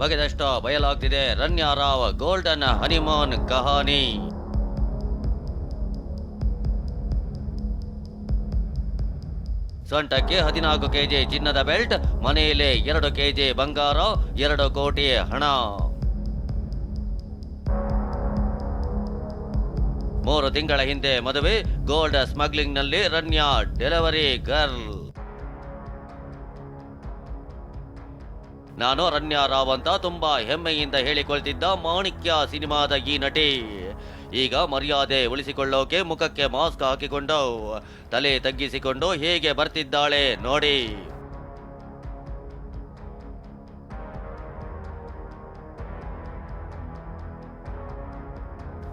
ಬಗೆದಷ್ಟು ಬಯಲಾಗ್ತಿದೆ Ranya Rao golden honeymoon ಕಹಾನಿ. ಸೊಂಟಕ್ಕೆ ಹದಿನಾಲ್ಕು ಕೆಜಿ ಚಿನ್ನದ ಬೆಲ್ಟ್, ಮನೆಯಲ್ಲಿ ಎರಡು ಕೆಜಿ ಬಂಗಾರ, ಎರಡು ಕೋಟಿ ಹಣ. ಮೂರು ತಿಂಗಳ ಹಿಂದೆ ಮದುವೆ, ಗೋಲ್ಡ್ ಸ್ಮಗ್ಲಿಂಗ್ನಲ್ಲಿ ರನ್ಯಾ ಡೆಲಿವರಿ ಗರ್ಲ್. ನಾನು ಅರಣ್ಯ ರಾವ್ ಅಂತ ತುಂಬಾ ಹೆಮ್ಮೆಯಿಂದ ಹೇಳಿಕೊಳ್ತಿದ್ದ ಮಾಣಿಕ್ಯ ಸಿನಿಮಾದ ಈ ನಟಿ. ಈಗ ಮರ್ಯಾದೆ ಉಳಿಸಿಕೊಳ್ಳೋಕೆ ಮುಖಕ್ಕೆ ಮಾಸ್ಕ್ ಹಾಕಿಕೊಂಡು, ತಲೆ ತಗ್ಗಿಸಿಕೊಂಡು ಹೇಗೆ ಬರ್ತಿದ್ದಾಳೆ ನೋಡಿ.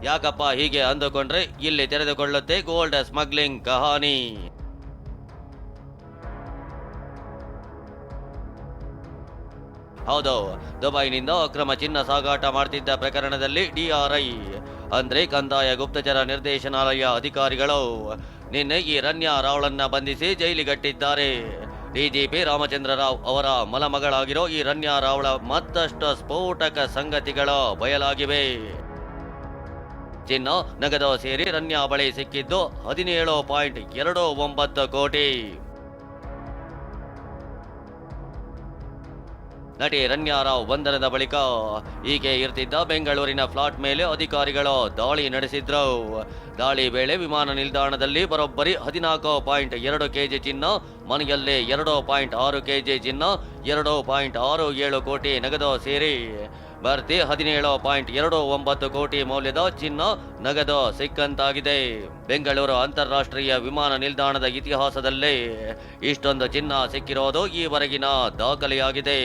ಯಾಕಪ್ಪ ಹೀಗೆ ಅಂದುಕೊಂಡ್ರೆ ಇಲ್ಲಿ ತೆರೆದುಕೊಳ್ಳುತ್ತೆ ಗೋಲ್ಡ್ ಸ್ಮಗ್ಲಿಂಗ್ ಕಹಾನಿ. ಹೌದು, ದುಬೈನಿಂದ ಅಕ್ರಮ ಚಿನ್ನ ಸಾಗಾಟ ಮಾಡ್ತಿದ್ದ ಪ್ರಕರಣದಲ್ಲಿ ಡಿಆರ್ಐ ಅಂದ್ರೆ ಕಂದಾಯ ಗುಪ್ತಚರ ನಿರ್ದೇಶನಾಲಯ ಅಧಿಕಾರಿಗಳು ನಿನ್ನೆ ಈ ರನ್ಯಾ ರಾವ್ಳನ್ನ ಬಂಧಿಸಿ ಜೈಲಿಗಟ್ಟಿದ್ದಾರೆ. ಡಿಜಿಪಿ ರಾಮಚಂದ್ರ ರಾವ್ ಅವರ ಮಲಮಗಳಾಗಿರೋ ಈ ರನ್ಯಾ ರಾವ್ಳ ಮತ್ತಷ್ಟು ಸ್ಫೋಟಕ ಸಂಗತಿಗಳ ಬಯಲಾಗಿವೆ. ಚಿನ್ನ ನಗದು ಸೇರಿ ರನ್ಯಾ ಬಳಿ ಸಿಕ್ಕಿದ್ದು ಹದಿನೇಳು ಪಾಯಿಂಟ್ ಎರಡು ಒಂಬತ್ತು ಕೋಟಿ. ನಟಿ ರಣ್ಯಾರಾವ್ ಬಂಧನದ ಬಳಿಕ ಈಕೆ ಇರ್ತಿದ್ದ ಬೆಂಗಳೂರಿನ ಫ್ಲಾಟ್ ಮೇಲೆ ಅಧಿಕಾರಿಗಳು ದಾಳಿ ನಡೆಸಿದ್ರು. ದಾಳಿ ವೇಳೆ ವಿಮಾನ ನಿಲ್ದಾಣದಲ್ಲಿ ಬರೋಬ್ಬರಿ ಹದಿನಾಲ್ಕು ಪಾಯಿಂಟ್ ಎರಡು ಕೆಜಿ ಚಿನ್ನ, ಮನೆಯಲ್ಲಿ ಎರಡು ಪಾಯಿಂಟ್ ಆರು ಕೆಜಿ ಚಿನ್ನ, ಎರಡು ಪಾಯಿಂಟ್ ಆರು ಏಳು ಕೋಟಿ ನಗದು ಸೇರಿ ಭರ್ತಿ ಹದಿನೇಳು ಪಾಯಿಂಟ್ ಎರಡು ಒಂಬತ್ತು ಕೋಟಿ ಮೌಲ್ಯದ ಚಿನ್ನ ನಗದು ಸಿಕ್ಕಂತಾಗಿದೆ. ಬೆಂಗಳೂರು ಅಂತಾರಾಷ್ಟ್ರೀಯ ವಿಮಾನ ನಿಲ್ದಾಣದ ಇತಿಹಾಸದಲ್ಲಿ ಇಷ್ಟೊಂದು ಚಿನ್ನ ಸಿಕ್ಕಿರೋದು ಈವರೆಗಿನ ದಾಖಲೆಯಾಗಿದೆ.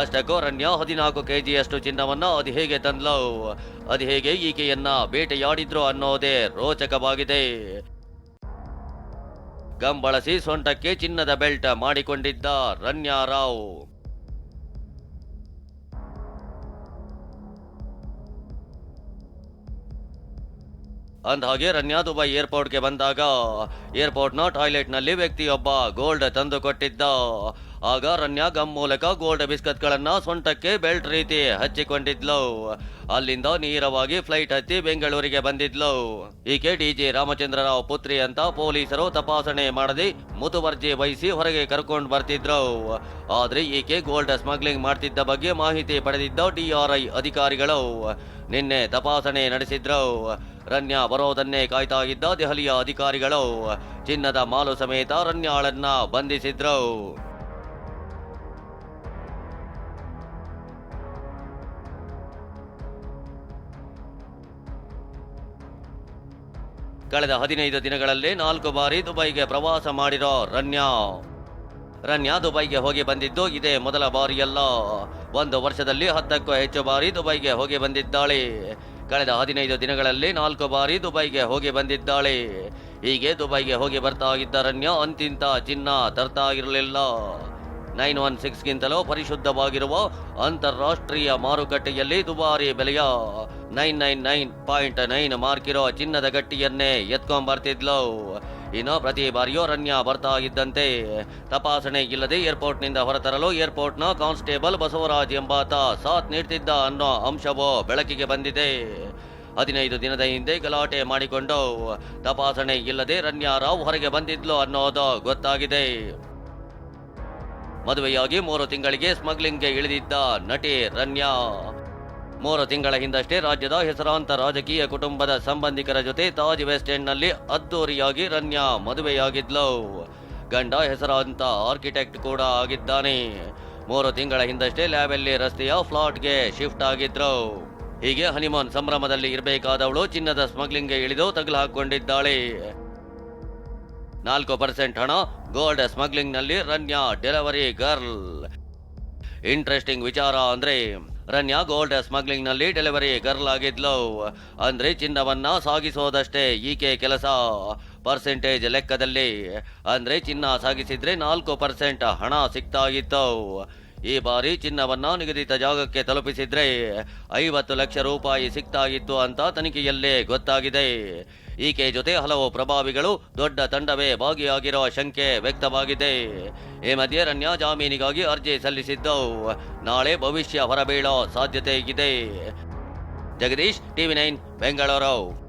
ಅಷ್ಟಕ್ಕೂ ರಣ್ಯ ಹದಿನಾಲ್ಕು ಕೆಜಿಯಷ್ಟು ಚಿನ್ನವನ್ನ ಅದು ಹೇಗೆ ತಂದ್ಲೋ? ಅದು ಹೇಗೆ ಈಕೆಯನ್ನ ಬೇಟೆಯಾಡಿದ್ರು ಅನ್ನೋದೇ ರೋಚಕವಾಗಿದೆ. ಗಮ್ ಬಳಸಿ ಸೊಂಟಕ್ಕೆ ಚಿನ್ನದ ಬೆಲ್ಟ್ ಮಾಡಿಕೊಂಡಿದ್ದ ರನ್ಯಾರಾವ್ ರಾವ್. ಅಂದಹಾಗೆ ರನ್ಯಾ ದುಬೈ ಏರ್ಪೋರ್ಟ್ಗೆ ಬಂದಾಗ ಏರ್ಪೋರ್ಟ್ನ ಟಾಯ್ಲೆಟ್ನಲ್ಲಿ ವ್ಯಕ್ತಿಯೊಬ್ಬ ಗೋಲ್ಡ್ ತಂದು ಕೊಟ್ಟಿದ್ದ ಆಗ ರನ್ಯ ಗಮ್ ಮೂಲಕ ಗೋಲ್ಡ್ ಬಿಸ್ಕತ್ಗಳನ್ನು ಸೊಂಟಕ್ಕೆ ಬೆಲ್ಟ್ ರೀತಿ ಹಚ್ಚಿಕೊಂಡಿದ್ಲು. ಅಲ್ಲಿಂದ ನೇರವಾಗಿ ಫ್ಲೈಟ್ ಹತ್ತಿ ಬೆಂಗಳೂರಿಗೆ ಬಂದಿದ್ಲು. ಈಕೆ ಡಿಜಿ ರಾಮಚಂದ್ರ ರಾವ್ ಪುತ್ರಿ ಅಂತ ಪೊಲೀಸರು ತಪಾಸಣೆ ಮಾಡದೆ ಮುತುವರ್ಜಿ ವಹಿಸಿ ಹೊರಗೆ ಕರ್ಕೊಂಡು ಬರ್ತಿದ್ರು. ಆದ್ರೆ ಈಕೆ ಗೋಲ್ಡ್ ಸ್ಮಗ್ಲಿಂಗ್ ಮಾಡ್ತಿದ್ದ ಬಗ್ಗೆ ಮಾಹಿತಿ ಪಡೆದಿದ್ದ ಡಿಆರ್ಐ ಅಧಿಕಾರಿಗಳು. ನಿನ್ನೆ ತಪಾಸಣೆ ನಡೆಸಿದ್ರು. ರನ್ಯ ಬರೋದನ್ನೇ ಕಾಯ್ತಾ ಇದ್ದ ದೆಹಲಿಯ ಅಧಿಕಾರಿಗಳು. ಚಿನ್ನದ ಮಾಲು ಸಮೇತ ರನ್ಯಾಳನ್ನ ಬಂಧಿಸಿದ್ರು. ಕಳೆದ ಹದಿನೈದು ದಿನಗಳಲ್ಲಿ ನಾಲ್ಕು ಬಾರಿ ದುಬೈಗೆ ಪ್ರವಾಸ ಮಾಡಿರೋ ರನ್ಯಾ. ರನ್ಯಾ ದುಬೈಗೆ ಹೋಗಿ ಬಂದಿದ್ದು ಇದೇ ಮೊದಲ ಬಾರಿಯಲ್ಲ. ಒಂದು ವರ್ಷದಲ್ಲಿ ಹತ್ತಕ್ಕೂ ಹೆಚ್ಚು ಬಾರಿ ದುಬೈಗೆ ಹೋಗಿ ಬಂದಿದ್ದಾಳೆ. ಕಳೆದ ಹದಿನೈದು ದಿನಗಳಲ್ಲಿ ನಾಲ್ಕು ಬಾರಿ ದುಬೈಗೆ ಹೋಗಿ ಬಂದಿದ್ದಾಳೆ. ಹೀಗೆ ದುಬೈಗೆ ಹೋಗಿ ಬರ್ತಾ ಇದ್ದ ರನ್ಯಾ ಅಂತಿಂತ ಚಿನ್ನ ತರ್ತಾ ಇರಲಿಲ್ಲ. ನೈನ್ ಒನ್ ಸಿಕ್ಸ್ಗಿಂತಲೂ ಪರಿಶುದ್ಧವಾಗಿರುವ ಅಂತಾರಾಷ್ಟ್ರೀಯ ಮಾರುಕಟ್ಟೆಯಲ್ಲಿ ದುಬಾರಿ ಬೆಲೆಯ nine nine nine point nine mark ಇರೋ ಚಿನ್ನದ ಗಟ್ಟಿಯನ್ನೇ ಎತ್ಕೊಂಡ್ಬರ್ತಿದ್ಲು ಇನ್ನು ಪ್ರತಿ ಬಾರಿಯೂ ರನ್ಯ ಬರ್ತಾ ಇದ್ದಂತೆ. ತಪಾಸಣೆ ಇಲ್ಲದೆ ಏರ್ಪೋರ್ಟ್ನಿಂದ ಹೊರತರಲು ಏರ್ಪೋರ್ಟ್ನ ಕಾನ್ಸ್ಟೇಬಲ್ ಬಸವರಾಜ್ ಎಂಬಾತ ಸಾಥ್ ನೀಡ್ತಿದ್ದ ಅನ್ನೋ ಅಂಶವೋ ಬೆಳಕಿಗೆ ಬಂದಿದೆ. ಹದಿನೈದು ದಿನದ ಹಿಂದೆ ಗಲಾಟೆ ಮಾಡಿಕೊಂಡು ತಪಾಸಣೆ ಇಲ್ಲದೆ ರನ್ಯಾ ರಾವ್ ಹೊರಗೆ ಬಂದಿದ್ಲು ಅನ್ನೋದು ಗೊತ್ತಾಗಿದೆ. ಮದುವೆಯಾಗಿ ಮೂರು ತಿಂಗಳಿಗೆ ಸ್ಮಗ್ಲಿಂಗ್ಗೆ ಇಳಿದಿದ್ದ ನಟಿ ರನ್ಯಾ. ಮೂರು ತಿಂಗಳ ಹಿಂದಷ್ಟೇ ರಾಜ್ಯದ ಹೆಸರಾಂತ ರಾಜಕೀಯ ಕುಟುಂಬದ ಸಂಬಂಧಿಕರ ಜೊತೆ ತಾಜ್ ವೆಸ್ಟ್ ಎಂಡ್ನಲ್ಲಿ ಅದ್ದೂರಿಯಾಗಿ ರನ್ಯಾ ಮದುವೆಯಾಗಿದ್ಲು. ಗಂಡ ಹೆಸರಾಂತ ಆರ್ಕಿಟೆಕ್ಟ್ ಕೂಡ ಆಗಿದ್ದಾನೆ. ಮೂರು ತಿಂಗಳ ಹಿಂದಷ್ಟೇ ಲ್ಯಾಬೆಲ್ಲಿ ರಸ್ತೆಯ ಫ್ಲಾಟ್ಗೆ ಶಿಫ್ಟ್ ಆಗಿದ್ರು. ಹೀಗೆ ಹನಿಮೂನ್ ಸಂಭ್ರಮದಲ್ಲಿ ಇರಬೇಕಾದವಳು ಚಿನ್ನದ ಸ್ಮಗ್ಲಿಂಗ್ಗೆ ಇಳಿದು ತಗಲು ಹಾಕೊಂಡಿದ್ದಾಳೆ ನಾಲ್ಕು ಪರ್ಸೆಂಟ್ ಹಣ ಗೋಲ್ಡ್ ಸ್ಮಗ್ಲಿಂಗ್ನಲ್ಲಿ ರನ್ಯಾ ಡೆಲಿವರಿ ಗರ್ಲ್. ಇಂಟ್ರೆಸ್ಟಿಂಗ್ ವಿಚಾರ ಅಂದ್ರೆ, ರನ್ಯಾ ಗೋಲ್ಡ್ ಸ್ಮಗ್ಲಿಂಗ್ನಲ್ಲಿ ಡೆಲಿವರಿ ಗರ್ಲ್ ಆಗಿದ್ಲು. ಅಂದ್ರೆ ಚಿನ್ನವನ್ನ ಸಾಗಿಸೋದಷ್ಟೇ ಈಕೆ ಕೆಲಸ. ಪರ್ಸೆಂಟೇಜ್ ಲೆಕ್ಕದಲ್ಲಿ, ಅಂದ್ರೆ ಚಿನ್ನ ಸಾಗಿಸಿದ್ರೆ ನಾಲ್ಕು ಪರ್ಸೆಂಟ್ ಹಣ ಸಿಗ್ತಾ ಇತ್ತು ಈ ಬಾರಿ ಚಿನ್ನವನ್ನ ನಿಗದಿತ ಜಾಗಕ್ಕೆ ತಲುಪಿಸಿದ್ರೆ ಐವತ್ತು ಲಕ್ಷ ರೂಪಾಯಿ ಸಿಗ್ತಾ ಇತ್ತು ಅಂತ ತನಿಖೆಯಲ್ಲೇ ಗೊತ್ತಾಗಿದೆ. ಈಕೆ ಜೊತೆ ಹಲವು ಪ್ರಭಾವಿಗಳು ದೊಡ್ಡ ತಂಡವೇ ಭಾಗಿಯಾಗಿರುವ ಶಂಕೆ ವ್ಯಕ್ತವಾಗಿದೆ. ಈ ಮಧ್ಯೆ ರಣ್ಯ ಜಾಮೀನಿಗಾಗಿ ಅರ್ಜಿ ಸಲ್ಲಿಸಿದ್ದು ನಾಳೆ ಭವಿಷ್ಯ ಹೊರಬೀಳೋ ಸಾಧ್ಯತೆ ಇದೆ ಜಗದೀಶ್, ಟಿವಿ ನೈನ್, ಬೆಂಗಳೂರು.